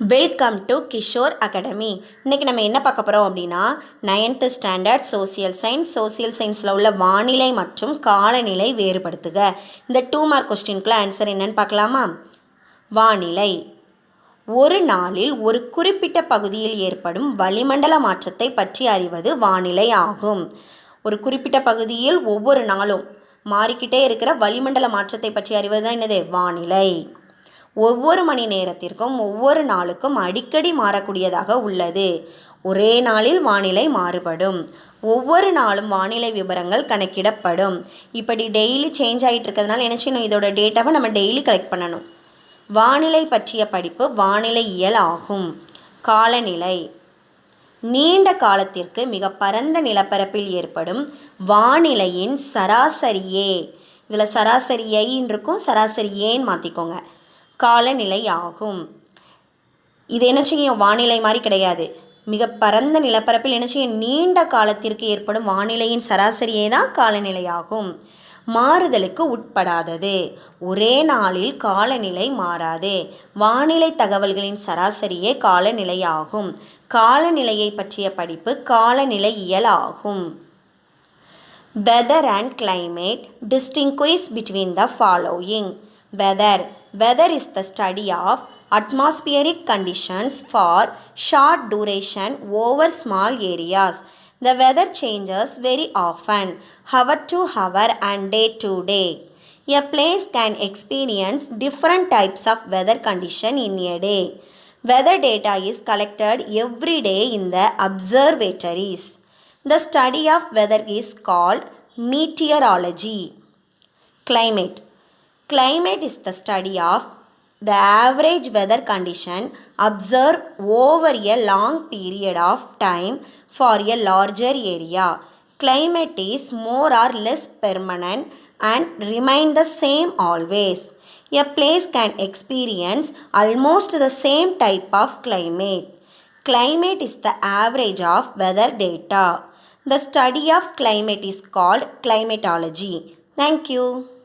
Welcome to Kishore academy இன்றைக்கி நம்ம என்ன பார்க்க போகிறோம் அப்படின்னா ninth standard social science social சயின்ஸில் உள்ள வானிலை மற்றும் காலநிலை வேறுபடுத்துக. இந்த டூ மார்க் கொஸ்டினுக்குள்ள ஆன்சர் என்னன்னு பார்க்கலாமா? வானிலை. ஒரு நாளில் ஒரு குறிப்பிட்ட பகுதியில் ஏற்படும் வளிமண்டல மாற்றத்தை பற்றி அறிவது வானிலை ஆகும். ஒரு குறிப்பிட்ட பகுதியில் ஒவ்வொரு நாளும் மாறிக்கிட்டே இருக்கிற வளிமண்டல மாற்றத்தை பற்றி அறிவது தான் என்னது? வானிலை. ஒவ்வொரு மணி நேரத்திற்கும் ஒவ்வொரு நாளுக்கும் அடிக்கடி மாறக்கூடியதாக உள்ளது. ஒரே நாளில் வானிலை மாறுபடும். ஒவ்வொரு நாளும் வானிலை விவரங்கள் கணக்கிடப்படும். இப்படி டெய்லி சேஞ்ச் ஆகிட்டு இருக்கிறதுனால என்ன செய்யணும்? இதோட டேட்டாவை நம்ம டெய்லி கலெக்ட் பண்ணணும். வானிலை பற்றிய படிப்பு வானிலை இயல் ஆகும். காலநிலை. நீண்ட காலத்திற்கு மிக பரந்த நிலப்பரப்பில் ஏற்படும் வானிலையின் சராசரியே. இதில் சராசரி ஐன்னு இருக்கும் சராசரி ஏன்னு மாற்றிக்கோங்க காலநிலை ஆகும் இது என்ன செய்யும் வானிலை மாதிரி கிடையாது. மிக பரந்த நிலப்பரப்பில் என்ன செய்யும் நீண்ட காலத்திற்கு ஏற்படும் வானிலையின் சராசரியே தான் காலநிலை ஆகும் மாறுதலுக்கு உட்படாதது. ஒரே நாளில் காலநிலை மாறாது. வானிலை தகவல்களின் சராசரியே காலநிலை ஆகும் காலநிலையை பற்றிய படிப்பு காலநிலையியல் ஆகும் weather and climate distinguish between the following weather weather is the study of atmospheric conditions for short duration over small areas the weather changes very often hour to hour and day to day a place can experience different types of weather condition in a day weather data is collected every day in the observatories the study of weather is called meteorology. Climate. Climate is the study of the average weather condition observed over a long period of time for a larger area. Climate is more or less permanent and remain the same always. A place can experience almost the same type of climate. Climate is the average of weather data. The study of climate is called climatology. Thank you.